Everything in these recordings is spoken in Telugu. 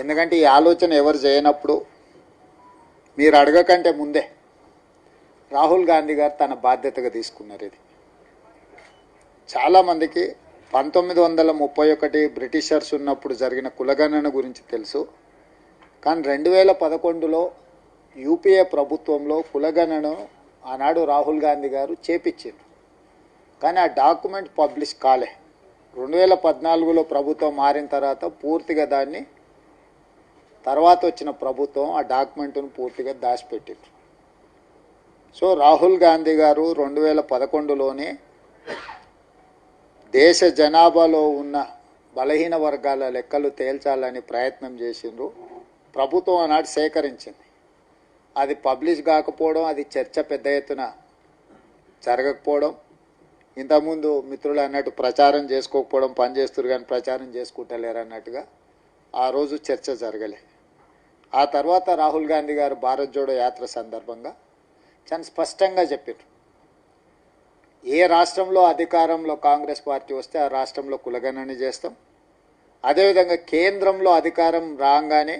ఎందుకంటే ఈ ఆలోచన ఎవరు చేయనప్పుడు మీరు అడగకంటే ముందే రాహుల్ గాంధీ గారు తన బాధ్యతగా తీసుకున్నారు ఇది. చాలామందికి పంతొమ్మిది వందల ముప్పై ఒకటి బ్రిటిషర్స్ ఉన్నప్పుడు జరిగిన కులగణన గురించి తెలుసు. కానీ రెండు వేల పదకొండులో యూపీఏ ప్రభుత్వంలో కులగణను ఆనాడు రాహుల్ గాంధీ గారు చేపించారు. కానీ ఆ డాక్యుమెంట్ పబ్లిష్ కాలే. రెండు వేల పద్నాలుగులో ప్రభుత్వం మారిన తర్వాత పూర్తిగా దాన్ని తర్వాత వచ్చిన ప్రభుత్వం ఆ డాక్యుమెంట్ను పూర్తిగా దాచిపెట్టింది. సో రాహుల్ గాంధీ గారు రెండు వేల పదకొండులోనే దేశ జనాభాలో ఉన్న బలహీన వర్గాల లెక్కలు తేల్చాలని ప్రయత్నం చేసిండ్రు. ప్రభుత్వం ఆనాడు సేకరించింది. అది పబ్లిష్ కాకపోవడం అది చర్చ పెద్ద ఎత్తున జరగకపోవడం ఇంతకుముందు మిత్రులు అన్నట్టు ప్రచారం చేసుకోకపోవడం పని కానీ ప్రచారం చేసుకుంటలేరు అన్నట్టుగా ఆ రోజు చర్చ జరగలే. ఆ తర్వాత రాహుల్ గాంధీ గారు భారత్ జోడో యాత్ర సందర్భంగా చాలా స్పష్టంగా చెప్పారు. ఏ రాష్ట్రంలో అధికారంలో కాంగ్రెస్ పార్టీ వస్తే ఆ రాష్ట్రంలో కులగణన చేస్తాం. అదేవిధంగా కేంద్రంలో అధికారం రాగానే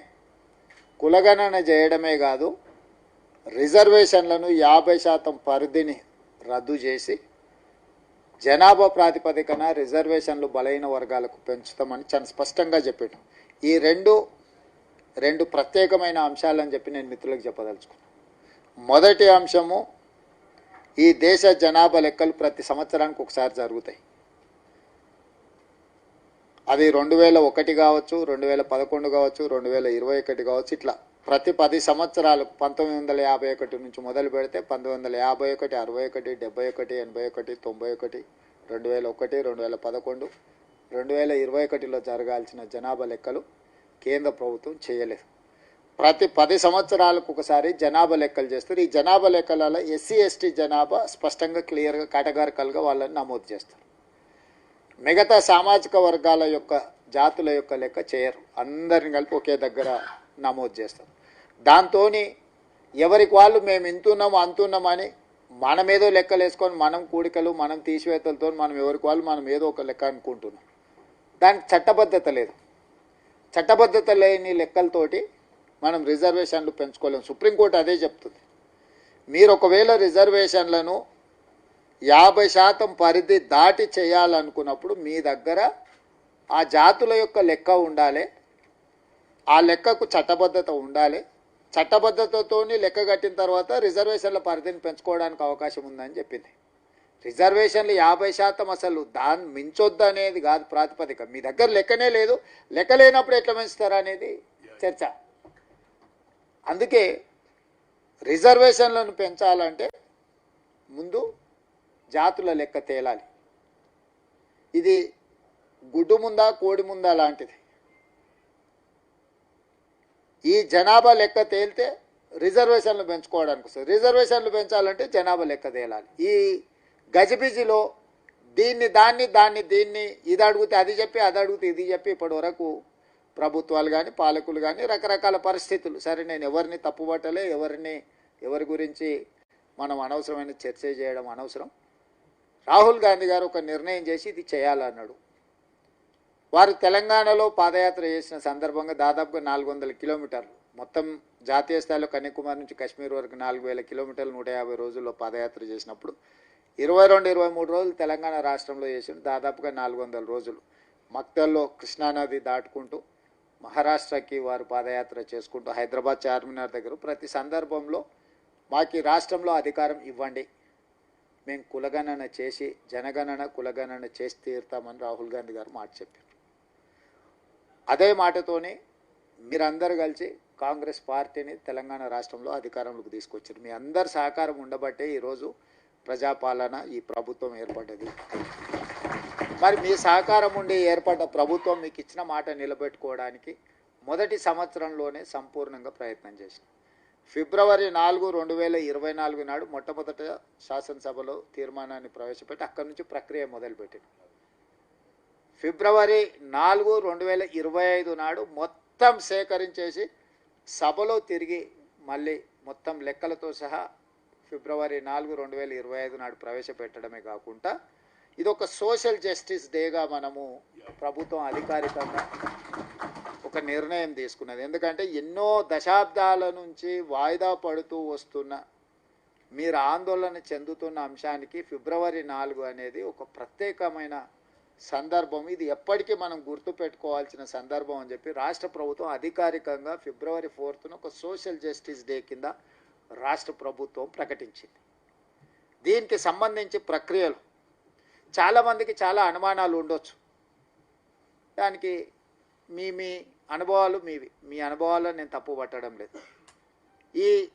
కులగణన చేయడమే కాదు రిజర్వేషన్లను యాభై శాతం పరిధిని రద్దు చేసి జనాభా ప్రాతిపదికన రిజర్వేషన్లు బలైన వర్గాలకు పెంచుతామని చాలా స్పష్టంగా చెప్పాడు ఈ రెండు రెండు ప్రత్యేకమైన అంశాలని చెప్పి నేను మిత్రులకు చెప్పదలుచుకున్నాను మొదటి అంశము ఈ దేశ జనాభా లెక్కలు ప్రతి సంవత్సరానికి ఒకసారి జరుగుతాయి. అది రెండు వేల ఒకటి కావచ్చు రెండు వేల పదకొండు కావచ్చు రెండు వేల ఇరవై ఒకటి కావచ్చు ఇట్లా ప్రతి పది సంవత్సరాలు పంతొమ్మిది వందల యాభై ఒకటి నుంచి మొదలు పెడితే పంతొమ్మిది వందల యాభై ఒకటి అరవై ఒకటి డెబ్బై ఒకటి ఎనభై ఒకటి తొంభై ఒకటి రెండు వేల ఒకటి రెండు వేల పదకొండు రెండు వేల ఇరవై ఒకటిలో జరగాల్సిన జనాభా లెక్కలు కేంద్ర ప్రభుత్వం చేయలేదు. ప్రతి పది సంవత్సరాలకు ఒకసారి జనాభా లెక్కలు చేస్తారు. ఈ జనాభా లెక్కలలో ఎస్సీ ఎస్టీ జనాభా స్పష్టంగా క్లియర్గా కేటగారికల్గా వాళ్ళని నమోదు చేస్తారు. మిగతా సామాజిక వర్గాల యొక్క జాతుల యొక్క లెక్క చేయరు. అందరిని కలిపి ఒకే దగ్గర నమోదు చేస్తారు. దాంతో ఎవరికి వాళ్ళు మేము ఇంతున్నాము అంతున్నామని మనం ఏదో లెక్కలు వేసుకొని మనం కూడికలు మనం తీసివేతలతో మనం ఎవరికి వాళ్ళు మనం ఏదో ఒక లెక్క అనుకుంటున్నాం. దానికి చట్టబద్ధత లేదు. చట్టబద్ధత లేని లెక్కలతోటి మనం రిజర్వేషన్లు పెంచుకోలేము సుప్రీంకోర్టు అదే చెప్తుంది. మీరు ఒకవేళ రిజర్వేషన్లను యాభై శాతం పరిధి దాటి చేయాలనుకున్నప్పుడు మీ దగ్గర ఆ జాతుల యొక్క లెక్క ఉండాలి. ఆ లెక్కకు చట్టబద్ధత ఉండాలి. చట్టబద్ధతతోని లెక్క కట్టిన తర్వాత రిజర్వేషన్ల పరిధిని పెంచుకోవడానికి అవకాశం ఉందని చెప్పింది. రిజర్వేషన్లు యాభై శాతం అసలు దాన్ని మించొద్దు అనేది కాదు ప్రాతిపదిక. మీ దగ్గర లెక్కనే లేదు. లెక్క లేనప్పుడు ఎట్లా పెంచుతారా అనేది చర్చ. అందుకే రిజర్వేషన్లను పెంచాలంటే ముందు జాతుల లెక్క తేలాలి. ఇది గుడ్డు ముందా కోడి ముందా లాంటిది. ఈ జనాభా లెక్క తేలితే రిజర్వేషన్లు పెంచుకోవడానికి వస్తుంది. రిజర్వేషన్లు పెంచాలంటే జనాభా లెక్క తేలాలి. ఈ గజిబిజిలో దీన్ని దాన్ని దాన్ని దీన్ని ఇది అడిగితే అది చెప్పి అది అడిగితే ఇది చెప్పి ఇప్పటి వరకు ప్రభుత్వాలు కానీ పాలకులు కానీ రకరకాల పరిస్థితులు. సరే నేను ఎవరిని తప్పుపట్టలే ఎవరిని ఎవరి గురించి మనం అనవసరమైన చర్చ చేయడం అనవసరం. రాహుల్ గాంధీ గారు ఒక నిర్ణయం చేసి ఇది చేయాలన్నాడు. వారు తెలంగాణలో పాదయాత్ర చేసిన సందర్భంగా దాదాపుగా నాలుగు వందల కిలోమీటర్లు. మొత్తం జాతీయ స్థాయిలో కన్యాకుమారి నుంచి కాశ్మీర్ వరకు నాలుగు వేల కిలోమీటర్లు నూట యాభై రోజుల్లో పాదయాత్ర చేసినప్పుడు ఇరవై రెండు ఇరవై మూడు రోజులు తెలంగాణ రాష్ట్రంలో చేసిన దాదాపుగా నాలుగు వందల రోజులు మక్తల్లో కృష్ణానది దాటుకుంటూ మహారాష్ట్రకి వారు పాదయాత్ర చేసుకుంటూ హైదరాబాద్ చార్మినార్ దగ్గర ప్రతి సందర్భంలో మాకు ఈ రాష్ట్రంలో అధికారం ఇవ్వండి. మేము కులగణన చేసి జనగణన కులగణన చేసి తీరుతామని రాహుల్ గాంధీ గారు మాట చెప్పారు. అదే మాటతోనే మీరందరూ కలిసి కాంగ్రెస్ పార్టీని తెలంగాణ రాష్ట్రంలో అధికారంలోకి తీసుకొచ్చారు. మీ అందరి సహకారం ఉండబట్టే ఈరోజు ప్రజాపాలన ఈ ప్రభుత్వం ఏర్పడ్డది. మరి మీ సహకారం ఉండి ఏర్పడ్డ ప్రభుత్వం మీకు ఇచ్చిన మాట నిలబెట్టుకోవడానికి మొదటి సంవత్సరంలోనే సంపూర్ణంగా ప్రయత్నం చేసిన. ఫిబ్రవరి నాలుగు రెండు వేల ఇరవై నాలుగు నాడు మొట్టమొదట శాసనసభలో తీర్మానాన్ని ప్రవేశపెట్టి అక్కడి నుంచి ప్రక్రియ మొదలుపెట్టింది ఫిబ్రవరి నాలుగు రెండు వేల ఇరవై ఐదు నాడు మొత్తం సేకరించేసి సభలో తిరిగి మళ్ళీ మొత్తం లెక్కలతో సహా ఫిబ్రవరి నాలుగు రెండు వేల ఇరవై ఐదు నాడు ప్రవేశపెట్టడమే కాకుండా ఇది ఒక సోషల్ జస్టిస్ డేగా మనము ప్రభుత్వం అధికారికంగా ఒక నిర్ణయం తీసుకున్నది. ఎందుకంటే ఎన్నో దశాబ్దాల నుంచి వాయిదా పడుతూ వస్తున్న మీరు ఆందోళన చెందుతున్న అంశానికి ఫిబ్రవరి నాలుగు అనేది ఒక ప్రత్యేకమైన సందర్భం. ఇది ఎప్పటికీ మనం గుర్తుపెట్టుకోవాల్సిన సందర్భం అని చెప్పి రాష్ట్ర ప్రభుత్వం అధికారికంగా ఫిబ్రవరి ఫోర్త్న ఒక సోషల్ జస్టిస్ డే కింద రాష్ట్ర ప్రభుత్వం ప్రకటించింది. దీనికి సంబంధించి ప్రక్రియలు. చాలామందికి చాలా అనుమానాలు ఉండొచ్చు. దానికి మీ మీ అనుభవాలు మీవి. మీ అనుభవాల్లో నేను తప్పు పట్టడం లేదు. ఈ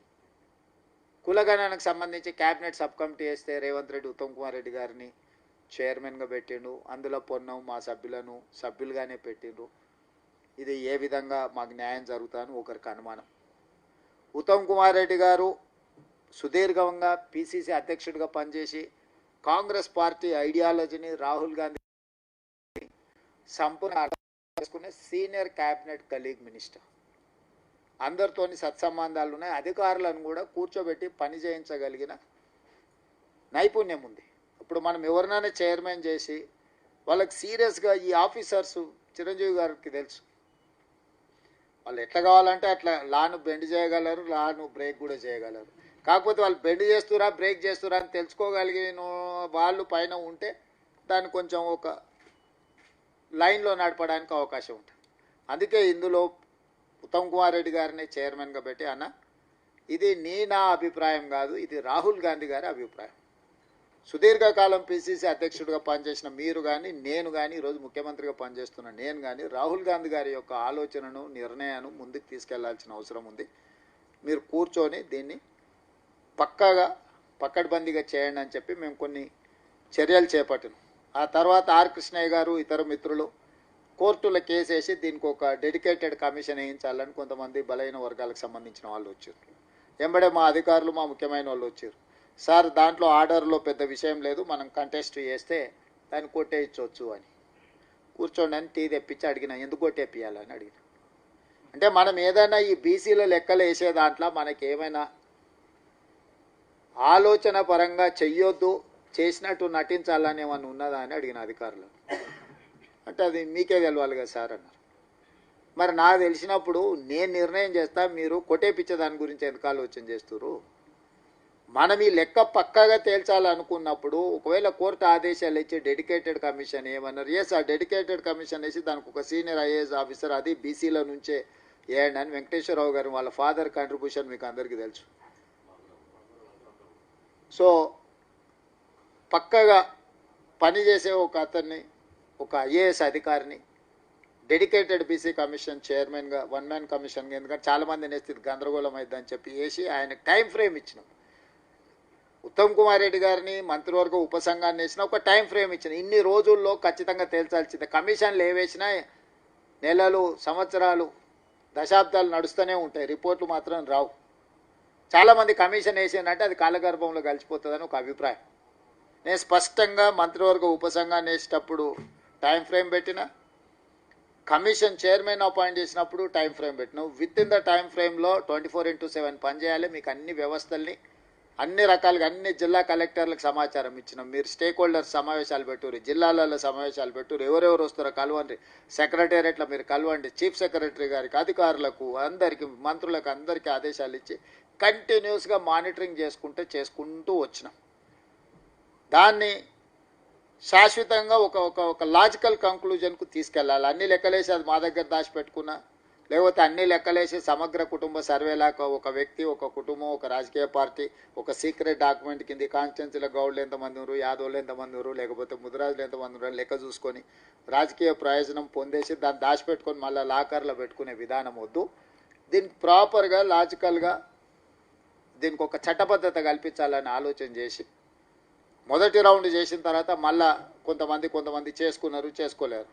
కులగణనకు సంబంధించి క్యాబినెట్ సబ్ కమిటీ వేస్తే రేవంత్ రెడ్డి ఉత్తమ్ కుమార్ రెడ్డి గారిని చైర్మన్గా పెట్టిండు అందులో పొన్నం మా సభ్యులను సభ్యులుగానే పెట్టిండ్రు. ఇది ఏ విధంగా మాకు న్యాయం జరుగుతుందని ఒకరికి అనుమానం. ఉత్తమ్ కుమార్ రెడ్డి గారు సుదీర్ఘంగా పిసిసి అధ్యక్షుడిగా పనిచేసి కాంగ్రెస్ పార్టీ ఐడియాలజీని రాహుల్ గాంధీ సంపూర్ణ అర్థం చేసుకునే సీనియర్ క్యాబినెట్ కలీగ్ మినిస్టర్. అందరితోని సత్సంబంధాలు ఉన్నాయి. అధికారులను కూడా కూర్చోబెట్టి పని చేయించగలిగిన నైపుణ్యం ఉంది. ఇప్పుడు మనం ఎవరినైనా చైర్మన్ చేసి వాళ్ళకి సీరియస్గా ఈ ఆఫీసర్స్ చిరంజీవి గారికి తెలుసు. వాళ్ళు ఎట్లా కావాలంటే అట్లా లాను బెండ్ చేయగలరు లాను బ్రేక్ కూడా చేయగలరు. కాకపోతే వాళ్ళు బెండ్ చేస్తురా బ్రేక్ చేస్తురా అని తెలుసుకోగలిగిన వాళ్ళు పైన ఉంటే దాన్ని కొంచెం ఒక లైన్లో నడపడానికి అవకాశం ఉంటుంది. అందుకే ఇందులో ఉత్తమ్ కుమార్ రెడ్డి గారిని చైర్మన్గా పెట్టి అన్న ఇది నీ నా అభిప్రాయం కాదు ఇది రాహుల్ గాంధీ గారి అభిప్రాయం. సుదీర్ఘకాలం పిసిసి అధ్యక్షుడిగా పనిచేసిన మీరు కానీ నేను కానీ ఈరోజు ముఖ్యమంత్రిగా పనిచేస్తున్న నేను కానీ రాహుల్ గాంధీ గారి యొక్క ఆలోచనను నిర్ణయాన్ని ముందుకు తీసుకెళ్ళాల్సిన అవసరం ఉంది. మీరు కూర్చొని దీన్ని పక్కాగా పక్కడబందీగా చేయండి అని చెప్పి మేము కొన్ని చర్యలు చేపట్టినాం. ఆ తర్వాత ఆర్ కృష్ణయ్య గారు ఇతర మిత్రులు కోర్టుల కేసేసి వేసి దీనికి ఒక డెడికేటెడ్ కమిషన్ వేయించాలని కొంతమంది బలైన వర్గాలకు సంబంధించిన వాళ్ళు వచ్చారు. ఎంబడే మా అధికారులు మా ముఖ్యమైన వాళ్ళు వచ్చారు. సార్ దాంట్లో ఆర్డర్లో పెద్ద విషయం లేదు. మనం కంటెస్ట్ చేస్తే దాన్ని కొట్టేయచ్చు అని. కూర్చోండి అని టీ తెప్పించి అడిగిన ఎందుకు కొట్టేపియాలని అడిగిన. అంటే మనం ఏదైనా ఈ బీసీల లెక్కలు వేసే దాంట్లో మనకి ఏమైనా ఆలోచన పరంగా చెయ్యొద్దు చేసినట్టు నటించాలని ఏమన్నా ఉన్నదా అని అడిగిన అధికారులు. అంటే అది మీకే తెలవాలి కదా సార్ అన్నారు. మరి నాకు తెలిసినప్పుడు నేను నిర్ణయం చేస్తా మీరు కొట్టేపిచ్చే దాని గురించి ఎందుకు ఆలోచన చేస్తున్నారు మనం ఈ లెక్క పక్కాగా తేల్చాలనుకున్నప్పుడు ఒకవేళ కోర్టు ఆదేశాలు ఇచ్చి డెడికేటెడ్ కమిషన్ ఏమన్నారు ఎస్ ఆ డెడికేటెడ్ కమిషన్ వేసి దానికి ఒక సీనియర్ ఐఏఎస్ ఆఫీసర్ అది బీసీల నుంచే వేయండి అని వెంకటేశ్వరరావు గారు వాళ్ళ ఫాదర్ కంట్రిబ్యూషన్ మీకు అందరికీ తెలుసు. సో పక్కగా పనిచేసే ఒక అతన్ని ఒక ఐఏఎస్ అధికారిని డెడికేటెడ్ బీసీ కమిషన్ చైర్మన్గా వన్ మ్యాన్ కమిషన్గా ఎందుకంటే చాలామంది నేస్తే గందరగోళం అయిద్దని చెప్పి వేసి ఆయనకు టైం ఫ్రేమ్ ఇచ్చినాం. ఉత్తమ్ కుమార్ రెడ్డి గారిని మంత్రివర్గ ఉపసంఘాన్ని వేసిన ఒక టైం ఫ్రేమ్ ఇచ్చిన ఇన్ని రోజుల్లో ఖచ్చితంగా తేల్చాల్సింది. కమిషన్లు ఏవేసినా నెలలు సంవత్సరాలు దశాబ్దాలు నడుస్తూనే ఉంటాయి. రిపోర్ట్లు మాత్రం రావు. చాలామంది కమిషన్ వేసిందంటే అది కాలగర్భంలో కలిసిపోతుందని ఒక అభిప్రాయం. నేను స్పష్టంగా మంత్రివర్గ ఉపసంఘాన్ని వేసేటప్పుడు టైం ఫ్రేమ్ పెట్టిన కమిషన్ చైర్మన్ అపాయింట్ చేసినప్పుడు టైం ఫ్రేమ్ పెట్టినాం విత్ ఇన్ ద టైం ఫ్రేమ్లో ట్వంటీ ఫోర్ ఇంటూ సెవెన్ పనిచేయాలి. మీకు అన్ని వ్యవస్థల్ని అన్ని రకాలుగా అన్ని జిల్లా కలెక్టర్లకు సమాచారం ఇచ్చినాం. మీరు స్టేక్ హోల్డర్స్ సమావేశాలు పెట్టుర్రి జిల్లాలలో సమావేశాలు పెట్టుర్రు ఎవరెవరు వస్తారో కలవండి. సెక్రటేరియట్లో మీరు కలవండి. చీఫ్ సెక్రటరీ గారికి అధికారులకు అందరికి మంత్రులకు అందరికీ ఆదేశాలు ఇచ్చి కంటిన్యూస్గా మానిటరింగ్ చేసుకుంటే చేసుకుంటూ వచ్చినాం. దాన్ని శాశ్వతంగా ఒక ఒక ఒక లాజికల్ కంక్లూజన్కు తీసుకెళ్ళాలి. అన్ని లెక్కలేసి అది మా దగ్గర దాచిపెట్టుకున్నా లేకపోతే అన్ని లెక్కలేసి సమగ్ర కుటుంబ సర్వేలాగా ఒక వ్యక్తి ఒక కుటుంబం ఒక రాజకీయ పార్టీ ఒక సీక్రెట్ డాక్యుమెంట్ కింద కాన్స్టిట్యున్సీలో గౌడ్లు ఎంతమంది ఉన్నారు యాదవులు ఎంతమంది ఉన్నారు లేకపోతే ముదిరాజులు ఎంతమంది ఉన్నారు లెక్క చూసుకొని రాజకీయ ప్రయోజనం పొందేసి దాన్ని దాచిపెట్టుకొని మళ్ళీ లాకర్లో పెట్టుకునే విధానం వద్దు. దీనికి ప్రాపర్గా లాజికల్గా దీనికి ఒక చట్టబద్ధత కల్పించాలని ఆలోచన చేసి మొదటి రౌండ్ చేసిన తర్వాత మళ్ళా కొంతమంది కొంతమంది చేసుకున్నారు చేసుకోలేరు.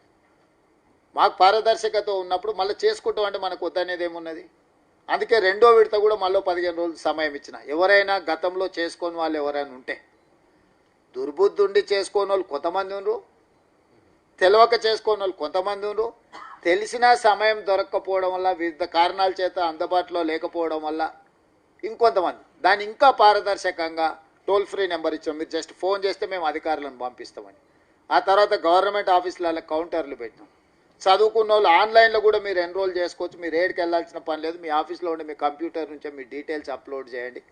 మాకు పారదర్శకత ఉన్నప్పుడు మళ్ళీ చేసుకుంటాం అంటే మనకు వద్దనేది ఏమున్నది? అందుకే రెండో విడత కూడా మళ్ళీ పదిహేను రోజులు సమయం ఇచ్చిన. ఎవరైనా గతంలో చేసుకొని వాళ్ళు ఎవరైనా ఉంటే. దుర్బుద్ధి ఉండి చేసుకోని వాళ్ళు కొంతమంది ఉన్నారు తెలియక చేసుకోని వాళ్ళు కొంతమంది ఉన్నారు తెలిసిన సమయం దొరక్కపోవడం వల్ల వివిధ కారణాల చేత అందుబాటులో లేకపోవడం వల్ల ఇంకొంతమంది. దాన్ని ఇంకా పారదర్శకంగా టోల్ ఫ్రీ నెంబర్ ఇచ్చాం. మీరు జస్ట్ ఫోన్ చేస్తే మేము అధికారులను పంపిస్తామని. ఆ తర్వాత గవర్నమెంట్ ఆఫీసులలో కౌంటర్లు పెట్టినాం. చదువుకున్న వాళ్ళు ఆన్లైన్లో కూడా మీరు ఎన్రోల్ చేసుకోవచ్చు. మీరు ఏడికి వెళ్ళాల్సిన పని లేదు. మీ ఆఫీస్లో ఉండే మీ కంప్యూటర్ నుంచే మీ డీటెయిల్స్ అప్లోడ్ చేయండి.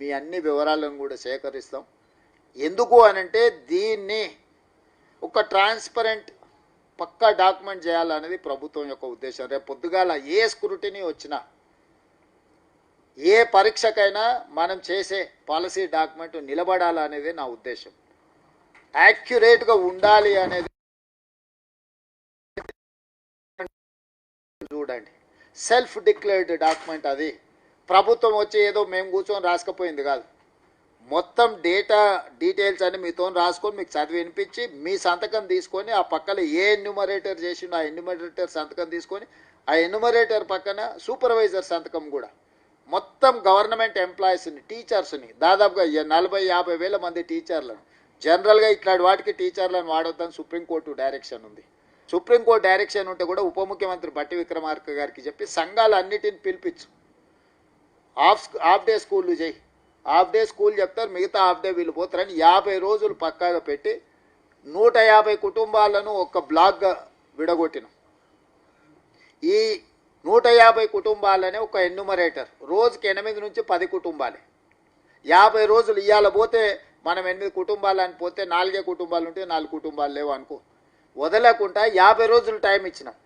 మీ అన్ని వివరాలను కూడా సేకరిస్తాం. ఎందుకు అనంటే దీన్ని ఒక ట్రాన్స్పరెంట్ పక్కా డాక్యుమెంట్ చేయాలనేది ప్రభుత్వం యొక్క ఉద్దేశం. రేపు పొద్దుగాల ఏ స్క్రూటినీ వచ్చినా ఏ పరీక్షకైనా మనం చేసే పాలసీ డాక్యుమెంట్ నిలబడాలనేది నా ఉద్దేశం. యాక్యురేట్గా ఉండాలి అనేది చూడండి. సెల్ఫ్ డిక్లేర్డ్ డాక్యుమెంట్ అది. ప్రభుత్వం వచ్చి ఏదో మేము కూర్చొని రాసుకపోయింది కాదు. మొత్తం డేటా డీటెయిల్స్ అన్ని మీతో రాసుకొని మీకు చదివి వినిపించి మీ సంతకం తీసుకొని ఆ పక్కన ఏ ఎన్యూమరేటర్ చేసిండో ఆ ఎన్యూమరేటర్ సంతకం తీసుకొని ఆ ఎన్యూమరేటర్ పక్కన సూపర్వైజర్ సంతకం కూడా. మొత్తం గవర్నమెంట్ ఎంప్లాయీస్ని టీచర్స్ని దాదాపుగా నలభై యాభై వేల మంది టీచర్లను జనరల్గా ఇట్లాంటి వాటికి టీచర్లను వాడొద్దని సుప్రీంకోర్టు డైరెక్షన్ ఉంది. సుప్రీంకోర్టు డైరెక్షన్ ఉంటే కూడా ఉప ముఖ్యమంత్రి బట్టి విక్రమార్క గారికి చెప్పి సంఘాలు అన్నిటిని పిలిపించు. హాఫ్ హాఫ్ డే స్కూళ్ళు చేయి. హాఫ్ డే స్కూల్ చెప్తారు మిగతా హాఫ్ డే వీళ్ళు పోతారని యాభై రోజులు పక్కాగా పెట్టి నూట యాభై కుటుంబాలను ఒక బ్లాక్గా విడగొట్టినాం. ఈ నూట యాభై కుటుంబాలనే ఒక ఎన్యుమరేటర్. రోజుకి ఎనిమిది నుంచి పది కుటుంబాలే. యాభై రోజులు ఇవాళ పోతే మనం ఎనిమిది కుటుంబాలు అని పోతే నాలుగే కుటుంబాలు ఉంటే నాలుగు కుటుంబాలు లేవు అనుకో. వదలకుండా యాభై రోజులు టైం ఇచ్చినాం.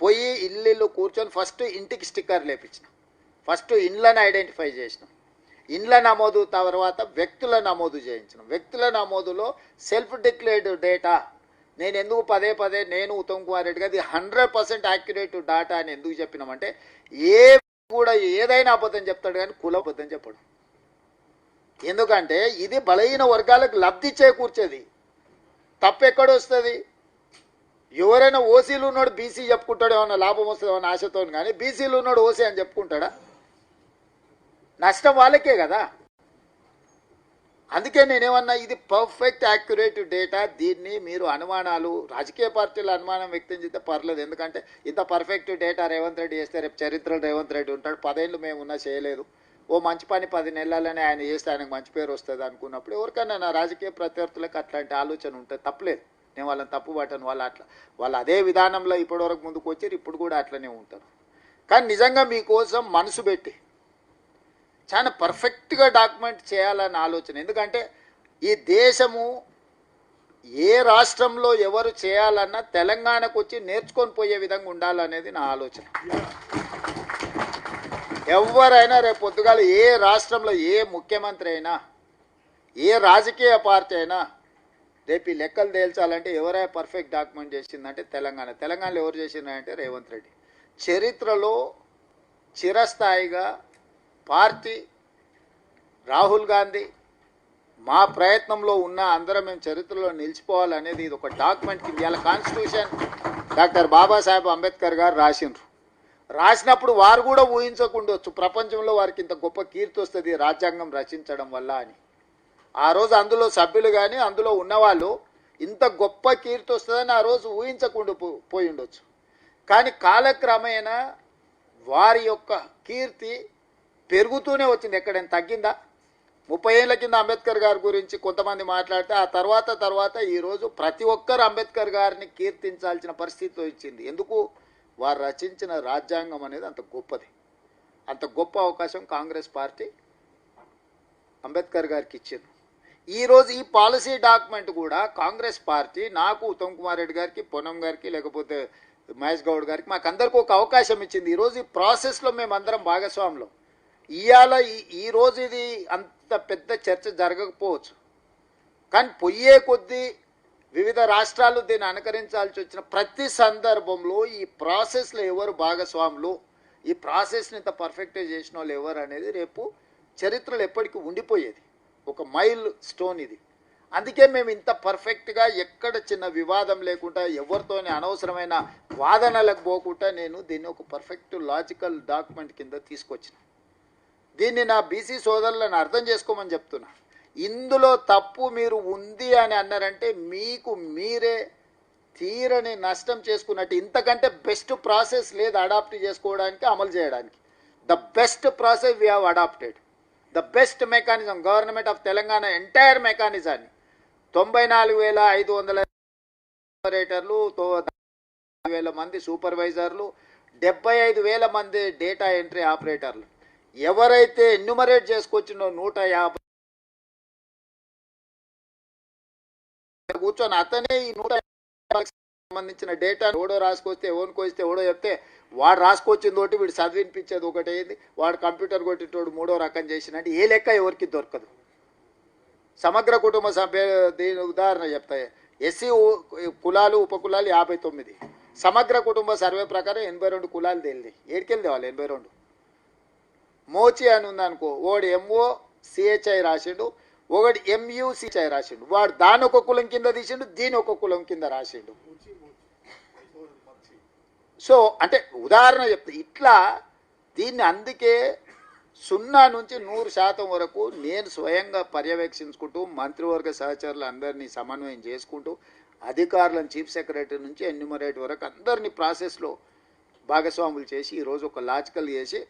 పోయి ఇల్లు ఇల్లు కూర్చొని ఫస్ట్ ఇంటికి స్టిక్కర్ లేపించినాం. ఫస్ట్ ఇండ్లను ఐడెంటిఫై చేసినాం. ఇండ్ల నమోదు తర్వాత వ్యక్తుల నమోదు చేయించినాం. వ్యక్తుల నమోదులో సెల్ఫ్ డిక్లేర్డ్ డేటా. నేను ఎందుకు పదే పదే నేను ఉత్తమ్ కుమార్ రెడ్డి గారు హండ్రెడ్ పర్సెంట్ యాక్యురేట్ డాటా అని ఎందుకు చెప్పినామంటే ఏ కూడా ఏదైనా అబద్ధం చెప్తాడు కానీ కుల అబద్ధం చెప్పడు. ఎందుకంటే ఇది బలహీన వర్గాలకు లబ్ధి చేకూర్చేది. తప్పు ఎక్కడ వస్తుంది? ఎవరైనా ఓసీలు ఉన్నాడు బీసీ చెప్పుకుంటాడు ఏమన్నా లాభం వస్తుందో ఏమన్నా ఆశతో కానీ బీసీలు ఉన్నాడు ఓసీ అని చెప్పుకుంటాడా? నష్టం వాళ్ళకే కదా. అందుకే నేనేమన్నా ఇది పర్ఫెక్ట్ యాక్యురేట్ డేటా దీన్ని మీరు అనుమానాలు రాజకీయ పార్టీల అనుమానం వ్యక్తం చేస్తే పర్లేదు. ఎందుకంటే ఇంత పర్ఫెక్ట్ డేటా రేవంత్ రెడ్డి చేస్తే రేపు చరిత్రలో రేవంత్ రెడ్డి ఉంటాడు. పదేళ్ళు మేము ఉన్నా చేయలేదు. ఓ మంచి పని పది నెలలనే ఆయన చేస్తే ఆయనకు మంచి పేరు వస్తుంది అనుకున్నప్పుడు ఎవరికైనా నా రాజకీయ ప్రత్యర్థులకు అట్లాంటి ఆలోచన ఉంటే తప్పలేదు. నేను వాళ్ళని తప్పు పట్టను వాళ్ళు అట్లా వాళ్ళు అదే విధానంలో ఇప్పటివరకు ముందుకు వచ్చారు ఇప్పుడు కూడా అట్లనే ఉంటారు. కానీ నిజంగా మీకోసం మనసు పెట్టి చాలా పర్ఫెక్ట్గా డాక్యుమెంట్ చేయాలని ఆలోచన. ఎందుకంటే ఈ దేశము ఏ రాష్ట్రంలో ఎవరు చేయాలన్నా తెలంగాణకు వచ్చి నేర్చుకొని పోయే విధంగా ఉండాలనేది నా ఆలోచన. ఎవరైనా రేపు పొద్దుగాల ఏ రాష్ట్రంలో ఏ ముఖ్యమంత్రి అయినా ఏ రాజకీయ పార్టీ అయినా రేపు ఈ లెక్కలు తేల్చాలంటే ఎవరై పర్ఫెక్ట్ డాక్యుమెంట్ చేసిందంటే తెలంగాణ. తెలంగాణలో ఎవరు చేసిందంటే రేవంత్ రెడ్డి. చరిత్రలో చిరస్థాయిగా పార్టీ రాహుల్ గాంధీ మా ప్రయత్నంలో ఉన్న అందరం మేము చరిత్రలో నిలిచిపోవాలనేది ఇది ఒక డాక్యుమెంట్ కింద ఇవాళ కాన్స్టిట్యూషన్ డాక్టర్ బాబాసాహెబ్ అంబేద్కర్ గారు రాసిండ్రు. రాసినప్పుడు వారు కూడా ఊహించకుండొచ్చు ప్రపంచంలో వారికి ఇంత గొప్ప కీర్తి వస్తుంది రాజ్యాంగం రచించడం వల్ల అని. ఆ రోజు అందులో సభ్యులు కానీ అందులో ఉన్నవాళ్ళు ఇంత గొప్ప కీర్తి వస్తుందని ఆ రోజు ఊహించకుండా పో- పోయి ఉండొచ్చు. కానీ కాలక్రమేణా వారి యొక్క కీర్తి పెరుగుతూనే వచ్చింది. ఎక్కడైనా తగ్గిందా? ముప్పై ఏళ్ళ కింద అంబేద్కర్ గారి గురించి కొంతమంది మాట్లాడితే ఆ తర్వాత తర్వాత ఈరోజు ప్రతి ఒక్కరు అంబేద్కర్ గారిని కీర్తించాల్సిన పరిస్థితి వచ్చింది. ఎందుకు? వారు రచించిన రాజ్యాంగం అనేది అంత గొప్పది. అంత గొప్ప అవకాశం కాంగ్రెస్ పార్టీ అంబేద్కర్ గారికి ఇచ్చింది. ఈరోజు ఈ పాలసీ డాక్యుమెంట్ కూడా కాంగ్రెస్ పార్టీ నాకు ఉత్తమ్ కుమార్ రెడ్డి గారికి పొన్నం గారికి లేకపోతే మహేష్ గౌడ్ గారికి మాకు అందరికీ ఒక అవకాశం ఇచ్చింది. ఈరోజు ఈ ప్రాసెస్లో మేమందరం భాగస్వాములం. ఇవాళ ఈ- ఈ ఇది అంత పెద్ద చర్చ జరగకపోవచ్చు. కానీ పొయ్యే కొద్దీ వివిధ రాష్ట్రాలు దీన్ని అనుకరించాల్సి వచ్చిన ప్రతి సందర్భంలో ఈ ప్రాసెస్లో ఎవరు భాగస్వాములు ఈ ప్రాసెస్ని ఇంత పర్ఫెక్ట్గా చేసిన వాళ్ళు ఎవరు అనేది రేపు చరిత్రలో ఎప్పటికీ ఉండిపోయేది. ఒక మైల్ స్టోన్ ఇది. అందుకే మేము ఇంత పర్ఫెక్ట్గా ఎక్కడ చిన్న వివాదం లేకుండా ఎవరితోని అనవసరమైన వాదనలకు పోకుండా నేను దీన్ని ఒక పర్ఫెక్ట్ లాజికల్ డాక్యుమెంట్ కింద తీసుకొచ్చిన. దీన్ని నా బీసీ సోదరులను అర్థం చేసుకోమని చెప్తున్నా. ఇందులో తప్పు మీరు ఉంది అని అన్నారంటే మీకు మీరే తీరని నష్టం చేసుకున్నట్టు ఇంతకంటే బెస్ట్ ప్రాసెస్ లేదు అడాప్ట్ చేసుకోవడానికి అమలు చేయడానికి. The best process we have adapted. The best mechanism government of Telangana entire మెకానిజాన్ని. తొంభై నాలుగు వేల ఐదు వందల ఆపరేటర్లు వేల మంది సూపర్వైజర్లు డెబ్బై ఐదు వేల మంది డేటా ఎంట్రీ ఆపరేటర్లు. ఎవరైతే ఎన్యుమరేట్ చేసుకొచ్చినో నూట యాభై కూర్చొని అతనే ఈ నూట సంబంధించిన డేటా ఎవడో రాసుకొస్తే ఎవరికి వస్తే ఎవడో చెప్తే వాడు రాసుకొచ్చింది ఒకటి వీడు చదివినిపించేది ఒకటి అయింది వాడు కంప్యూటర్ కొట్టేటోడు మూడో రకం చేసినట్టు ఏ లెక్క ఎవరికి దొరకదు. సమగ్ర కుటుంబ సభ్య దీని ఉదాహరణ చెప్తాయి ఎస్సీ కులాలు ఉపకులాలు యాభై తొమ్మిది. సమగ్ర కుటుంబ సర్వే ప్రకారం ఎనభై రెండు కులాలు తేలింది. ఏడికెళ్ళి వాళ్ళు ఎనభై రెండు? మోచి అని ఉందనుకో ఒకటి ఎంఓ సిహెచ్ఐ రాసిండు ఒకటి ఎంయు సిహెచ్ఐ రాసిండు. వాడు దాని ఒక కులం కింద తీసిండు దీని ఒక కులం కింద రాసిండు. సో అంటే ఉదాహరణ చెప్తే. ఇట్లా దీన్ని అందుకే సున్నా నుంచి నూరు శాతం వరకు నేను స్వయంగా పర్యవేక్షించుకుంటూ మంత్రివర్గ సహచరులు అందరినీ సమన్వయం చేసుకుంటూ అధికారులను చీఫ్ సెక్రటరీ నుంచి ఎన్యుమరేట్ వరకు అందరినీ ప్రాసెస్లో భాగస్వాములు చేసి ఈరోజు ఒక లాజికల్ చేసి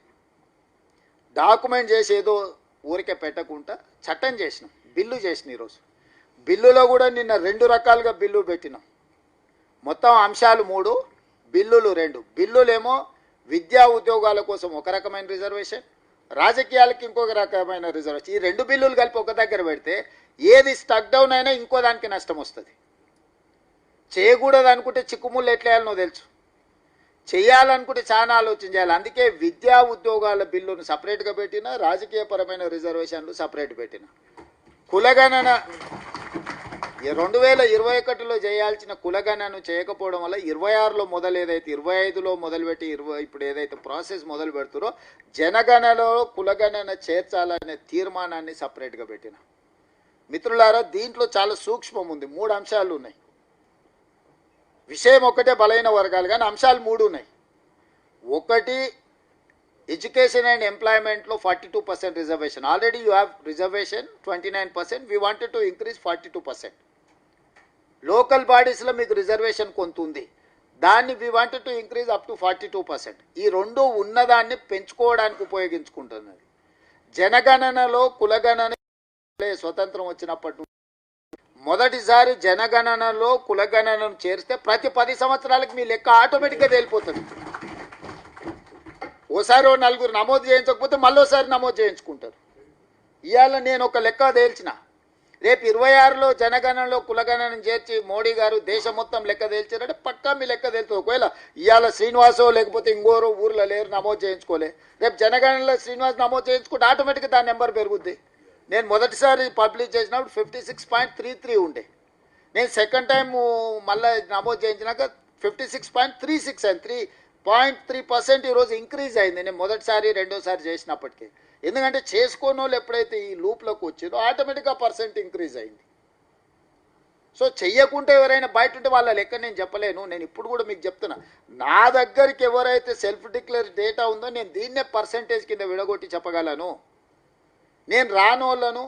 డాక్యుమెంట్ చేసి ఏదో ఊరికే పెట్టకుండా చట్టం చేసినాం. బిల్లు చేసిన ఈరోజు బిల్లులో కూడా నిన్న రెండు రకాలుగా బిల్లు పెట్టినాం. మొత్తం అంశాలు మూడు బిల్లులు రెండు. బిల్లులేమో విద్యా ఉద్యోగాల కోసం ఒక రకమైన రిజర్వేషన్ రాజకీయాలకి ఇంకొక రకమైన రిజర్వేషన్. ఈ రెండు బిల్లులు కలిపి ఒక దగ్గర పెడితే ఏది స్టక్ డౌన్ అయినా ఇంకో దానికి నష్టం వస్తుంది. చేయకూడదు అనుకుంటే చిక్కుముళ్ళు ఎట్లా వేయాలనో తెలుసు. చేయాలనుకుంటే చాలా ఆలోచన చేయాలి. అందుకే విద్యా ఉద్యోగాల బిల్లును సపరేట్గా పెట్టిన రాజకీయపరమైన రిజర్వేషన్లు సపరేట్ పెట్టిన. కులగణన రెండు వేల ఇరవై ఒకటిలో చేయాల్సిన కులగణను చేయకపోవడం వల్ల ఇరవై ఆరులో మొదలు ఏదైతే ఇరవై ఐదులో మొదలుపెట్టి ఇరవై ఇప్పుడు ఏదైతే ప్రాసెస్ మొదలు పెడుతురో జనగణలో కులగణన చేర్చాలనే తీర్మానాన్ని సపరేట్గా పెట్టిన. మిత్రులారా దీంట్లో చాలా సూక్ష్మం ఉంది మూడు అంశాలు ఉన్నాయి. విషయం ఒకటే బలైన వర్గాలు కానీ అంశాలు మూడు ఉన్నాయి. ఒకటి education and ఎంప్లాయ్మెంట్లో forty two percent reservation. Already you have reservation twenty nine percent we wanted to increase forty two percent. Local బాడీస్లో మీకు రిజర్వేషన్ కొంత ఉంది. దాన్ని we want to increase up to forty two percent ఈ రెండు ఉన్నదాన్ని పెంచుకోవడానికి ఉపయోగించుకుంటున్నది జనగణనలో కులగణన స్వతంత్రం వచ్చినప్పటి నుంచి మొదటిసారి జనగణనలో కులగణనను చేరిస్తే ప్రతి పది సంవత్సరాలకు మీ లెక్క ఆటోమేటిక్గా తేలిపోతుంది. ఓసారి ఓ నలుగురు నమోదు చేయించకపోతే మళ్ళోసారి నమోదు చేయించుకుంటారు. ఇవాళ నేను ఒక లెక్క తేల్చిన. రేపు ఇరవై ఆరులో జనగణనలో కులగణనం చేర్చి మోడీ గారు దేశం మొత్తం లెక్క తేల్చారంటే పక్కా మీ లెక్క తేలుతుంది. ఒకవేళ ఇవాళ శ్రీనివాసో లేకపోతే ఇంకోరు ఊర్లో లేరు నమోదు చేయించుకోలే. రేపు జనగణనలో శ్రీనివాస్ నమోదు చేయించుకుంటే ఆటోమేటిక్గా దాని నెంబర్ పెరుగుద్ది. నేను మొదటిసారి పబ్లిష్ చేసినప్పుడు fifty six point three three ఉండే. నేను సెకండ్ టైం మళ్ళీ నమోదు చేయించినాక fifty six point three six అయింది. త్రీ పాయింట్ త్రీ పర్సెంట్ ఈరోజు ఇంక్రీజ్ అయింది. నేను మొదటిసారి రెండోసారి చేసినప్పటికీ. ఎందుకంటే చేసుకోని వాళ్ళు ఎప్పుడైతే ఈ లూప్లోకి వచ్చిందో ఆటోమేటిక్గా పర్సెంట్ ఇంక్రీజ్ అయింది. సో చెయ్యకుంటే ఎవరైనా బయట ఉంటే వాళ్ళ లెక్క నేను చెప్పలేను. నేను ఇప్పుడు కూడా మీకు చెప్తున్నా. నా దగ్గరికి ఎవరైతే సెల్ఫ్ డిక్లేర్ డేటా ఉందో నేను దీన్నే పర్సంటేజ్ కింద విడగొట్టి చెప్పగలను. నేను రానోళ్ళను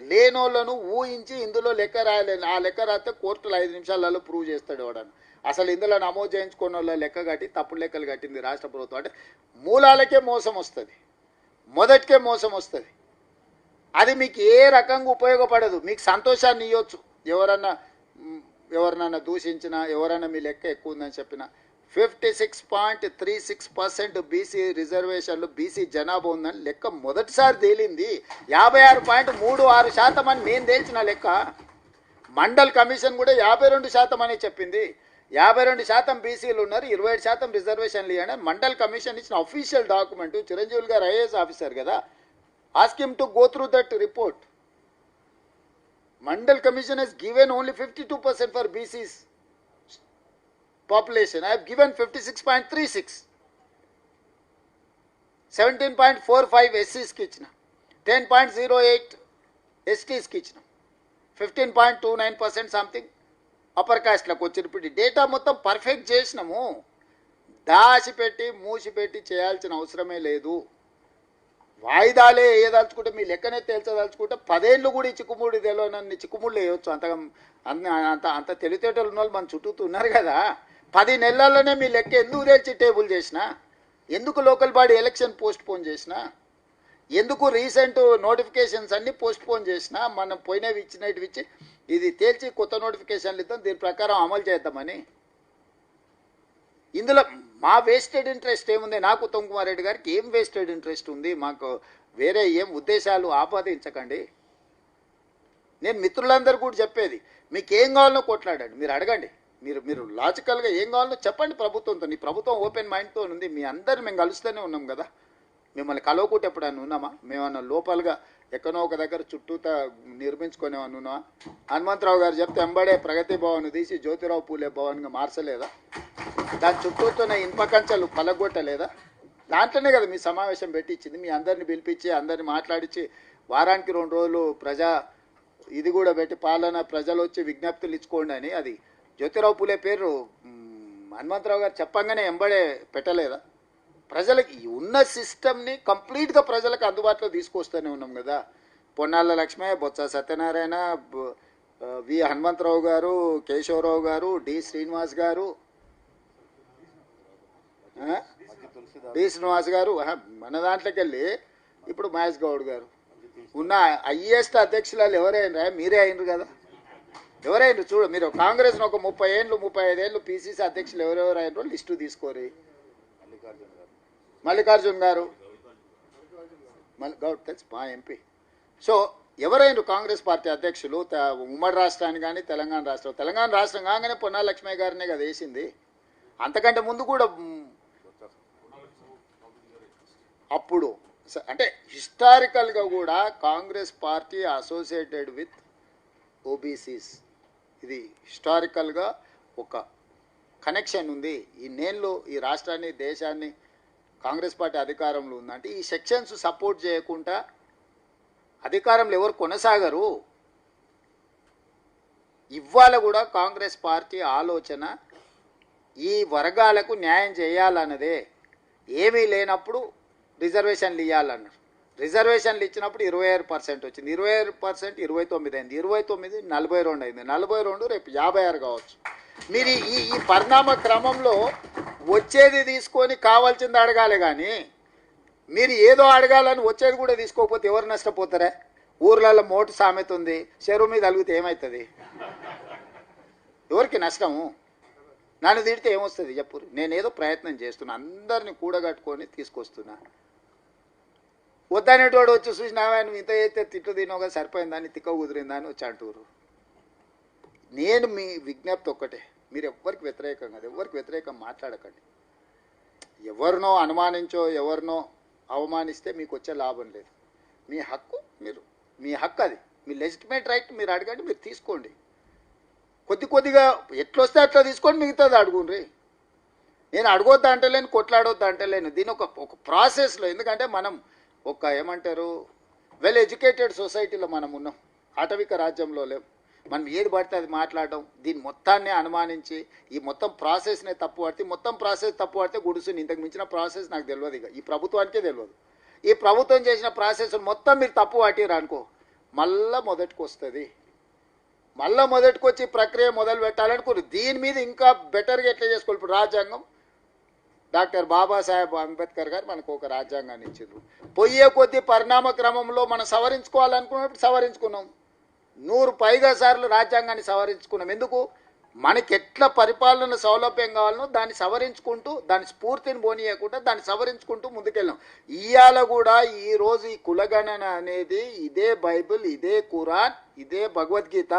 లేనోళ్ళను ఊహించి ఇందులో లెక్క రాయలేను ఆ లెక్క రాస్తే కోర్టులో ఐదు నిమిషాలలో ప్రూవ్ చేస్తాడు వాడని. అసలు ఇందులో నమోదు చేయించుకున్న వాళ్ళ లెక్క కట్టి తప్పుడు లెక్కలు కట్టింది రాష్ట్ర ప్రభుత్వం. అంటే మూలాలకే మోసం వస్తుంది. మొదటికే మోసం వస్తుంది. అది మీకు ఏ రకంగా ఉపయోగపడదు. మీకు సంతోషాన్ని ఇవ్వచ్చు ఎవరన్నా ఎవరినన్నా దూషించినా ఎవరైనా మీ లెక్క ఎక్కువ ఉందని చెప్పినా fifty six point three six percent BC రిజర్వేషన్లు బీసీ జనాభా ఉందని లెక్క మొదటిసారి తేలింది. యాభై ఆరు పాయింట్ మూడు ఆరు శాతం అని నేను తేల్చిన లెక్క మండల్ కమిషన్ కూడా యాభై రెండు శాతం అని చెప్పింది. యాభై రెండు శాతం బీసీలు ఉన్నారు ఇరవై ఏడు శాతం రిజర్వేషన్లు ఇవ్వండి. మండల్ కమిషన్ ఇచ్చిన official document Chiranjeevi garu IAS officer కదా. Ask him to go through that report Mandal commission has given only fifty two percent for BCs population. I have given 56.36. 17.45 ఎస్సీస్కి ఇచ్చిన. టెన్ పాయింట్ జీరో ఎయిట్ ఎస్టీస్కి ఇచ్చిన. Fifteen point two nine percent something upper కాస్ట్లకు వచ్చినప్పుడు డేటా మొత్తం పర్ఫెక్ట్ చేసినాము. దాచిపెట్టి మూసిపెట్టి చేయాల్సిన అవసరమే లేదు. వాయిదాలే వేయదలుచుకుంటే మీ లెక్కనే తేల్చదలుచుకుంటే పదేళ్ళు కూడా ఈ చిక్కుముడి తెలియనన్ని చిక్కుముళ్ళు వేయవచ్చు అంతగా అంత అంత అంత తెలివితేటలు ఉన్న వాళ్ళు మన చుట్టూ ఉన్నారు కదా. పది నెలల్లోనే మీ లెక్క ఎందుకు తేల్చి టేబుల్ చేసిన? ఎందుకు local body election postpone చేసిన? ఎందుకు రీసెంట్ నోటిఫికేషన్స్ అన్ని పోస్ట్ పోన్ చేసిన? మనం పోయినవి ఇచ్చినవి ఇచ్చి ఇది తేల్చి కొత్త నోటిఫికేషన్లు ఇద్దాం దీని ప్రకారం అమలు చేద్దామని. ఇందులో మా వేస్టెడ్ ఇంట్రెస్ట్ ఏముంది? నాకు ఉత్తమ్ కుమార్ రెడ్డి గారికి ఏం వేస్టెడ్ ఇంట్రెస్ట్ ఉంది? మాకు వేరే ఏం ఉద్దేశాలు ఆపాదించకండి. నేను మిత్రులందరూ కూడా చెప్పేది మీకు ఏం కావాలో కొట్లాడండి. మీరు అడగండి. మీరు మీరు లాజికల్గా ఏం కావాలో చెప్పండి ప్రభుత్వంతో. నీ ప్రభుత్వం ఓపెన్ మైండ్తో ఉంది. మీ అందరు మేము కలుస్తూనే ఉన్నాం కదా. మిమ్మల్ని కలవకుంటే ఎప్పుడైనా ఉన్నామా? మేమన్నా లోపలగా ఎక్కడో ఒక దగ్గర చుట్టూతా నిర్మించుకొని ఏమన్నా హనుమంతరావు గారు చెప్తే ఎంబడే ప్రగతి భవన్ తీసి జ్యోతిరావు పూలే భవన్గా మార్చలేదా? దాని చుట్టూతోనే ఇనుప కంచెలు పలగొట్టలేదా? దాంట్లోనే కదా మీ సమావేశం పెట్టించింది మీ అందరిని పిలిపించి అందరిని మాట్లాడించి వారానికి రెండు రోజులు ప్రజా ఇది కూడా పెట్టి పాలన ప్రజలు వచ్చి విజ్ఞప్తులు ఇచ్చుకోండి అని అది. జ్యోతిరావు పూలే పేరు హనుమంతరావు గారు చెప్పంగానే ఎంబడే పెట్టలేదా? ప్రజలకి ఉన్న సిస్టమ్ని కంప్లీట్గా ప్రజలకు అందుబాటులో తీసుకొస్తూనే ఉన్నాం కదా. పొన్నాళ్ళ లక్ష్మయ్య బొత్స సత్యనారాయణ వి హనుమంతరావు గారు కేశవరావు గారు డి శ్రీనివాస్ గారు డి శ్రీనివాస్ గారు మన దాంట్లోకి వెళ్ళి ఇప్పుడు మహేష్ గౌడ్ గారు. ఉన్న ఐఏఎస్ అధ్యక్షులు ఎవరైనా మీరే అయినరు కదా. ఎవరైనా చూడు మీరు కాంగ్రెస్ ఒక ముప్పై ఏళ్ళు ముప్పై ఐదేళ్ళు పిసిసి అధ్యక్షులు ఎవరెవరు అయినరో లిస్టు తీసుకోరు. మల్లికార్జున్ గారు. గౌడ్ తెలుసు మా ఎంపీ. సో ఎవరైనా కాంగ్రెస్ పార్టీ అధ్యక్షులు ఉమ్మడి రాష్ట్రాన్ని కానీ తెలంగాణ రాష్ట్రం తెలంగాణ రాష్ట్రం కాగానే పొన్నా లక్ష్మయ్య గారినే కదా వేసింది. అంతకంటే ముందు కూడా అప్పుడు అంటే హిస్టారికల్గా కూడా Congress party associated with OBCs. ఇది హిస్టారికల్గా ఒక కనెక్షన్ ఉంది. ఈ నేళ్ళు ఈ రాష్ట్రాన్ని దేశాన్ని కాంగ్రెస్ పార్టీ అధికారంలో ఉందంటే ఈ సెక్షన్స్ సపోర్ట్ చేయకుండా అధికారంలో ఎవరు కొనసాగరు? ఇవాళ కూడా కాంగ్రెస్ పార్టీ ఆలోచన ఈ వర్గాలకు న్యాయం చేయాలన్నదే. ఏమీ లేనప్పుడు రిజర్వేషన్లు ఇవ్వాలన్నారు రిజర్వేషన్లు ఇచ్చినప్పుడు ఇరవై ఆరు పర్సెంట్ వచ్చింది. ఇరవై ఆరు పర్సెంట్ ఇరవై తొమ్మిది అయింది. ఇరవై తొమ్మిది నలభై రెండు అయింది. నలభై రెండు రేపు యాభై ఆరు కావచ్చు. మీరు ఈ ఈ పరిణామ క్రమంలో వచ్చేది తీసుకొని కావాల్సింది అడగాలి కానీ మీరు ఏదో అడగాలని వచ్చేది కూడా తీసుకోకపోతే ఎవరు నష్టపోతారా? ఊర్లలో మోటు సామెత ఉంది చెరువు మీద అలిగితే ఏమవుతుంది ఎవరికి నష్టము? నన్ను తిడితే ఏమొస్తుంది చెప్పు. నేను ఏదో ప్రయత్నం చేస్తున్నా అందరిని కూడగట్టుకొని తీసుకొస్తున్నా. వద్దనేటోడు వచ్చి చూసినావా నువ్వు ఇంత అయితే తిట్టు తినోగా సరిపోయిందని తిక్క కుదిరిందని వచ్చి అంటూరు నేను మీ విజ్ఞప్తి ఒక్కటే. మీరు ఎవ్వరికి వ్యతిరేకం కాదు ఎవరికి వ్యతిరేకం మాట్లాడకండి. ఎవరినో అనుమానించో ఎవరినో అవమానిస్తే మీకు వచ్చే లాభం లేదు. మీ హక్కు మీరు మీ హక్కు అది. మీ లెజిటిమేట్ రైట్ మీరు అడగండి మీరు తీసుకోండి. కొద్ది కొద్దిగా ఎట్లొస్తే అట్లా తీసుకోండి మిగతాది అడుగుండ్రి. నేను అడగొద్దు అంటలేను కొట్లాడొద్దు అంటలేను. దీని ఒక ఒక ప్రాసెస్లో ఎందుకంటే మనం ఒక ఏమంటారు వెల్ ఎడ్యుకేటెడ్ సొసైటీలో మనం ఉన్నాం. ఆటవిక రాజ్యంలో లేవు మనం ఏది పడితే అది మాట్లాడడం దీని మొత్తాన్ని అనుమానించి ఈ మొత్తం ప్రాసెస్నే తప్పు పడితే మొత్తం ప్రాసెస్ తప్పు పడితే గుడుసుని ఇంతకు మించిన ప్రాసెస్ నాకు తెలియదు ఇక. ఈ ప్రభుత్వానికే తెలియదు. ఈ ప్రభుత్వం చేసిన ప్రాసెస్ మొత్తం మీరు తప్పు పట్టిరు అనుకో. మళ్ళా మొదటికి వస్తుంది మళ్ళా మొదటికి వచ్చి ఈ ప్రక్రియ మొదలు పెట్టాలనుకోరు దీని మీద ఇంకా బెటర్గా ఎట్లా చేసుకోవాలి? ఇప్పుడు రాజ్యాంగం. డాక్టర్ బాబాసాహెబ్ అంబేద్కర్ గారు మనకు ఒక రాజ్యాంగాన్ని ఇచ్చిండ్రు. పొయ్యే కొద్ది పరిణామ క్రమంలో మనం సవరించుకోవాలనుకున్నప్పుడు సవరించుకున్నాం. నూరు పైగా సార్లు రాజ్యాంగాన్ని సవరించుకున్నాం. ఎందుకు? మనకి ఎట్లా పరిపాలన సౌలభ్యం కావాలనో దాన్ని సవరించుకుంటూ దాని స్ఫూర్తిని పోనీయకుండా దాన్ని సవరించుకుంటూ ముందుకెళ్ళాం. ఇవాళ కూడా ఈరోజు ఈ కులగణన అనేది ఇదే బైబిల్ ఇదే ఖురాన్ ఇదే భగవద్గీత.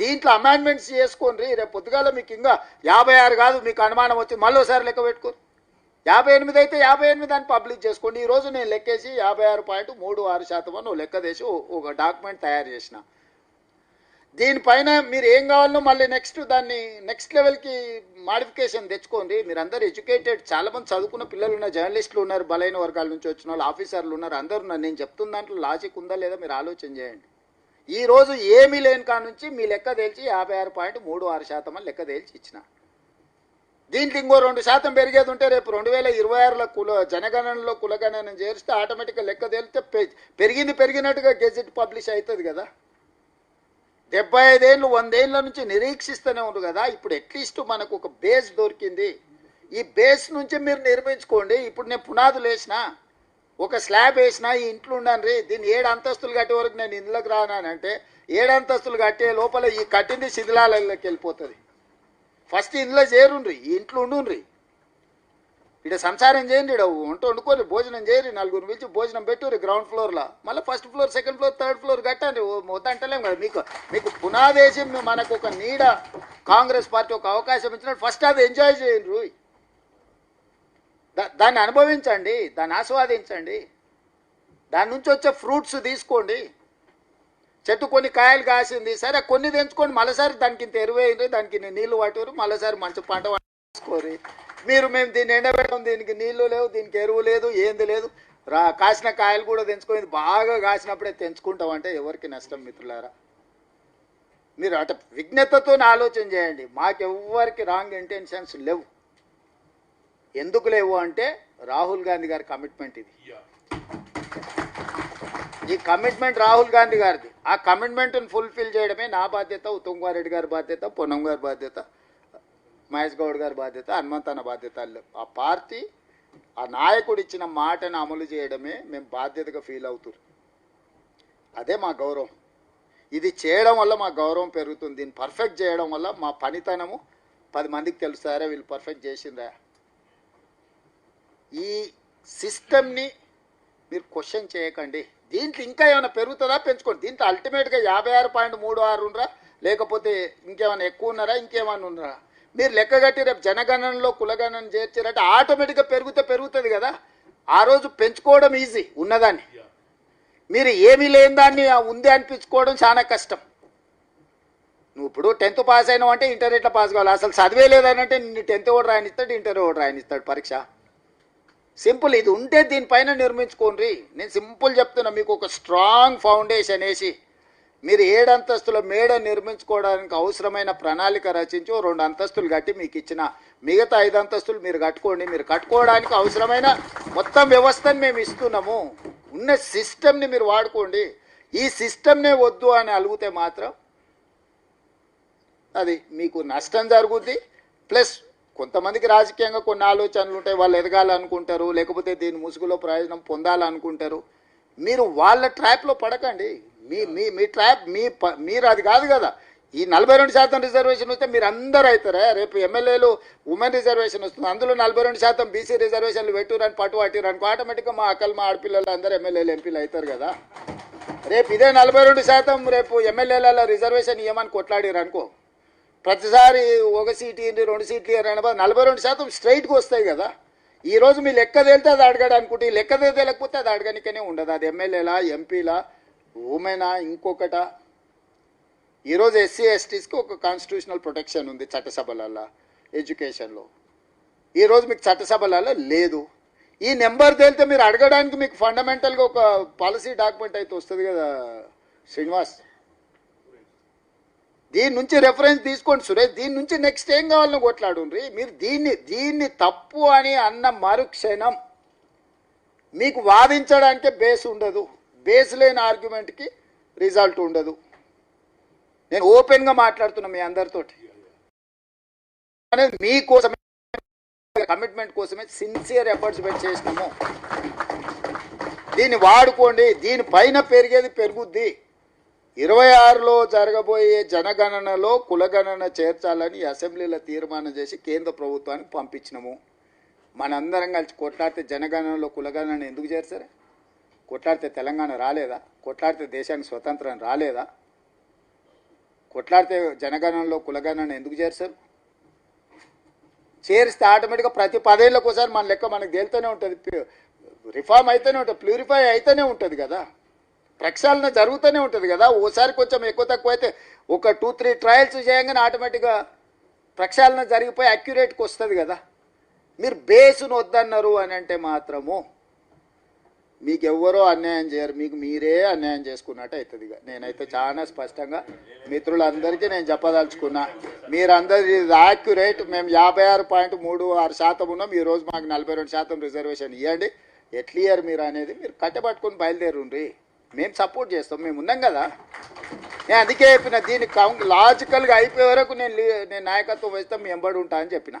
దీంట్లో అమెండ్మెంట్స్ చేసుకోండి. రేపు పొద్దుగాల మీకు ఇంకా యాభై ఆరు కాదు మీకు అనుమానం వచ్చి మళ్ళీసారి లెక్క పెట్టుకోరు యాభై ఎనిమిది అయితే యాభై ఎనిమిది అని పబ్లిక్ చేసుకోండి. ఈ రోజు నేను లెక్కేసి యాభై ఆరు పాయింట్ మూడు ఆరు శాతం అని లెక్క చేసి ఒక డాక్యుమెంట్ తయారు చేసిన. దీనిపైన మీరు ఏం కావాలనో మళ్ళీ నెక్స్ట్ దాన్ని నెక్స్ట్ లెవెల్కి మాడిఫికేషన్ తెచ్చుకోండి. మీరు అందరు ఎడ్యుకేటెడ్ చాలా మంది చదువుకున్న పిల్లలు ఉన్నారు జర్నలిస్టులు ఉన్నారు బలైన వర్గాల నుంచి వచ్చిన వాళ్ళు ఆఫీసర్లు ఉన్నారు అందరు ఉన్నారు. నేను చెప్తున్న దాంట్లో లాజిక్ ఉందా లేదా మీరు ఆలోచన చేయండి. ఈ రోజు ఏమీ లేని కాడ నుంచి మీ లెక్క తేల్చి యాభై ఆరు పాయింట్ మూడు ఆరు శాతం అని లెక్క తేల్చి ఇచ్చిన. దీంట్లో ఇంకో రెండు శాతం పెరిగేది ఉంటే రేపు రెండు వేల ఇరవై ఆరులో కుల జనగణనలో కులగణన చేరిస్తే ఆటోమేటిక్గా లెక్క తేలితే పె- పెరిగింది పెరిగినట్టుగా గెజెట్ పబ్లిష్ అవుతుంది కదా. డెబ్బై ఐదేళ్ళు వందేళ్ళ నుంచి నిరీక్షిస్తూనే ఉండు కదా. ఇప్పుడు అట్లీస్ట్ మనకు ఒక బేస్ దొరికింది. ఈ బేస్ నుంచి మీరు నిర్మించుకోండి. ఇప్పుడు నేను పునాదులు వేసిన ఒక స్లాబ్ వేసిన ఈ ఇంట్లో ఉండండి. దీన్ని ఏడు అంతస్తులు కట్టే వరకు నేను ఇందులోకి రానంటే ఏడు అంతస్తులు కట్టే లోపల ఈ కట్టింది శిథిలాలలోకి వెళ్ళిపోతుంది. ఫస్ట్ ఇందులో చేరుండ్రి ఈ ఇంట్లో ఉండుండ్రి. ఇక్కడ సంసారం చేయండి ఇక్కడ వంట వండుకోరు భోజనం చేయరు నలుగురు పిలిచి భోజనం పెట్టురు గ్రౌండ్ ఫ్లోర్లో మళ్ళీ first floor second floor third floor కట్టండి. వద్దంటలేం కదా. మీకు మీకు పునాదేశం మనకు ఒక నీడ. కాంగ్రెస్ పార్టీ ఒక అవకాశం ఇచ్చినట్టు ఫస్ట్ అది ఎంజాయ్ చేయండి దా దాన్ని అనుభవించండి దాన్ని ఆస్వాదించండి. దాని నుంచి వచ్చే ఫ్రూట్స్ తీసుకోండి. చెట్టు కొన్ని కాయలు కాసింది సరే కొన్ని తెంచుకోండి మళ్ళీసారి దానికి ఇంత ఎరువు వేయండి దానికి నీళ్ళు పట్టుకోరు మళ్ళీసారి మంచి పంట పండించుకోరి మీరు మేము దీన్ని ఎండబెట్టాం దీనికి నీళ్ళు లేవు దీనికి ఎరువు లేదు ఏంది లేదు. రా కాసిన కాయలు కూడా తెంచుకొని బాగా కాసినప్పుడే తెంచుకుంటాం అంటే ఎవరికి నష్టం మిత్రులారా? మీరు అట విఘ్నతతో ఆలోచన చేయండి. మాకెవ్వరికి రాంగ్ ఇంటెన్షన్స్ లేవు. ఎందుకు లేవు అంటే రాహుల్ గాంధీ గారి కమిట్మెంట్ ఇది. ఈ కమిట్మెంట్ రాహుల్ గాంధీ గారిది. ఆ కమిట్మెంట్ని ఫుల్ఫిల్ చేయడమే నా బాధ్యత ఉత్తమ్ కుమార్ రెడ్డి గారి బాధ్యత పొన్నం గారి బాధ్యత. మహేష్ గౌడ్ గారి బాధ్యత హనుమంతన్న బాధ్యత ఆ పార్టీ ఆ నాయకుడు ఇచ్చిన మాటను అమలు చేయడమే మేము బాధ్యతగా ఫీల్ అవుతున్నారు అదే మా గౌరవం. ఇది చేయడం వల్ల మా గౌరవం పెరుగుతుంది. దీన్ని పర్ఫెక్ట్ చేయడం వల్ల మా పనితనము పది మందికి తెలుస్తారా వీళ్ళు పర్ఫెక్ట్ చేసిందా ఈ సిస్టమ్ని మీరు క్వశ్చన్ చేయకండి. దీంట్లో ఇంకా ఏమైనా పెరుగుతుందా పెంచుకోండి. దీంట్లో అల్టిమేట్గా యాభై ఆరు పాయింట్ మూడు ఆరు ఉన్నారా లేకపోతే ఇంకేమైనా ఎక్కువ ఉన్నారా? ఇంకేమైనా ఉన్నారా? మీరు లెక్క కట్టి రేపు జనగణనలో కులగణన చేర్చారంటే ఆటోమేటిక్గా పెరిగితే పెరుగుతుంది కదా. ఆ రోజు పెంచుకోవడం ఈజీ ఉన్నదాన్ని. మీరు ఏమీ లేని దాన్ని ఉంది అనిపించుకోవడం చాలా కష్టం. నువ్వు ఇప్పుడు టెన్త్ పాస్ అయినావు అంటే ఇంటర్ ఎట్లా పాస్ కావాలి? అసలు చదివే లేదనంటే నిన్ను టెన్త్ ఓడి రాయనిస్తాడు ఇంటర్ ఓడి రాయనిస్తాడు పరీక్ష. సింపుల్ ఇది ఉంటే దీనిపైన నిర్మించుకోండి. నేను సింపుల్ చెప్తున్నా మీకు ఒక స్ట్రాంగ్ ఫౌండేషన్ వేసి మీరు ఏడంతస్తుల మేడ నిర్మించుకోవడానికి అవసరమైన ప్రణాళిక రచించి రెండు అంతస్తులు కట్టి మీకు ఇచ్చిన మిగతా ఐదు అంతస్తులు మీరు కట్టుకోండి. మీరు కట్టుకోవడానికి అవసరమైన మొత్తం వ్యవస్థను మేము ఇస్తున్నాము. ఉన్న సిస్టమ్ని మీరు వాడుకోండి. ఈ సిస్టమ్నే వద్దు అని అలిగితే మాత్రం అది మీకు నష్టం జరుగుద్ది. ప్లస్ కొంతమందికి రాజకీయంగా కొన్ని ఆలోచనలు ఉంటాయి. వాళ్ళు ఎదగాలనుకుంటారు. లేకపోతే దీని ముసుగులో ప్రయోజనం పొందాలనుకుంటారు. మీరు వాళ్ళ ట్రాప్లో పడకండి. మీ మీ మీ ట్రాప్ మీ ప- మీరు అది కాదు కదా. ఈ నలభై రెండు శాతం రిజర్వేషన్ వస్తే మీరు అందరు అవుతారా? రేపు ఎమ్మెల్యేలు ఉమెన్ రిజర్వేషన్ వస్తుంది. అందులో నలభై రెండు శాతం బీసీ రిజర్వేషన్లు పెట్టురని పట్టు పట్టిరు అనుకో ఆటోమేటిక్గా మా అక్కలు మా ఆడపిల్లలు అందరూ ఎమ్మెల్యేలు ఎంపీలు అవుతారు కదా. రేపు ఇదే నలభై రెండు శాతం రేపు ఎమ్మెల్యేల రిజర్వేషన్ ఇవ్వమని కొట్లాడారు అనుకో. ప్రతిసారి ఒక సీటు ఏంటి రెండు సీట్లు ఇయ్యండి నలభై రెండు శాతం స్ట్రైట్గా వస్తాయి కదా. ఈరోజు మీ లెక్క తేలితే అది అడగడానికి ఈ లెక్క తేలేకపోతే అది అడగనికనే ఉండదు. అది ఎమ్మెల్యేలా ఎంపీలా ఉమెనా ఇంకొకట? ఈరోజు ఎస్సీ ఎస్టీస్కి ఒక కాన్స్టిట్యూషనల్ ప్రొటెక్షన్ ఉంది చట్టసభలలో ఎడ్యుకేషన్లో ఈరోజు మీకు చట్టసభలలో లేదు. ఈ నెంబర్ తేలితే మీరు అడగడానికి మీకు ఫండమెంటల్గా ఒక పాలసీ డాక్యుమెంట్ అయితే వస్తుంది కదా శ్రీనివాస్. దీని నుంచి రెఫరెన్స్ తీసుకోండి సురేష్. దీని నుంచి నెక్స్ట్ ఏం కావాలని కొట్లాడుండ్రి. మీరు దీన్ని దీన్ని తప్పు అని అన్న మరుక్షణం మీకు వాదించడానికే బేస్ ఉండదు. బేస్ లేని ఆర్గ్యుమెంట్కి రిజల్ట్ ఉండదు. నేను ఓపెన్గా మాట్లాడుతున్నా మీ అందరితోటి. అనేది మీకోసమే కమిట్మెంట్ కోసమే సిన్సియర్ ఎఫర్ట్స్ పెట్టి చేసినాము. దీన్ని వాడుకోండి దీనిపైన పెరిగేది పెరుగుద్ది. ఇరవై ఆరులో జరగబోయే జనగణనలో కులగణన చేర్చాలని అసెంబ్లీలో తీర్మానం చేసి కేంద్ర ప్రభుత్వానికి పంపించినాము. మనందరం కలిసి కొట్లాడితే జనగణనలో కులగణన ఎందుకు చేర్చారా? కొట్లాడితే తెలంగాణ రాలేదా? కొట్లాడితే దేశానికి స్వతంత్రం రాలేదా? కొట్లాడితే జనగణనలో కులగణన ఎందుకు చేర్చారు? చేరిస్తే ఆటోమేటిక్గా ప్రతి పదేళ్ళకి ఒకసారి మన లెక్క మనకు తేలుతూనే ఉంటుంది. రిఫార్మ్ అయితేనే ఉంటుంది ప్యూరిఫై అయితేనే ఉంటుంది కదా. ప్రక్షాళన జరుగుతూనే ఉంటుంది కదా. ఓసారి కొంచెం ఎక్కువ తక్కువ అయితే ఒక టూ త్రీ ట్రయల్స్ చేయగానే ఆటోమేటిక్గా ప్రక్షాళన జరిగిపోయి అక్యురేట్కి వస్తుంది కదా. మీరు బేసును వద్దన్నారు అని అంటే మాత్రము మీకు ఎవ్వరూ అన్యాయం చేయరు మీకు మీరే అన్యాయం చేసుకున్నట్టు అవుతుంది ఇక. నేనైతే చాలా స్పష్టంగా మిత్రులందరికీ నేను చెప్పదలుచుకున్నా మీరందరి యాక్యురేట్ మేము యాభై ఆరు పాయింట్ మూడు ఆరు శాతం ఉన్నాం ఈరోజు రోజు మాకు నలభై రెండు శాతం రిజర్వేషన్ ఇవ్వండి ఎట్లియర్ మీరు అనేది మీరు కట్టబట్టుకుని బయలుదేరుండ్రి. మేము సపోర్ట్ చేస్తాం మేము ఉన్నాం కదా. నేను అందుకే చెప్పిన దీన్ని లాజికల్గా అయిపోయే వరకు నేను లీ- నేను నాయకత్వం వేస్తాం మీ ఎంబడి ఉంటా అని చెప్పిన.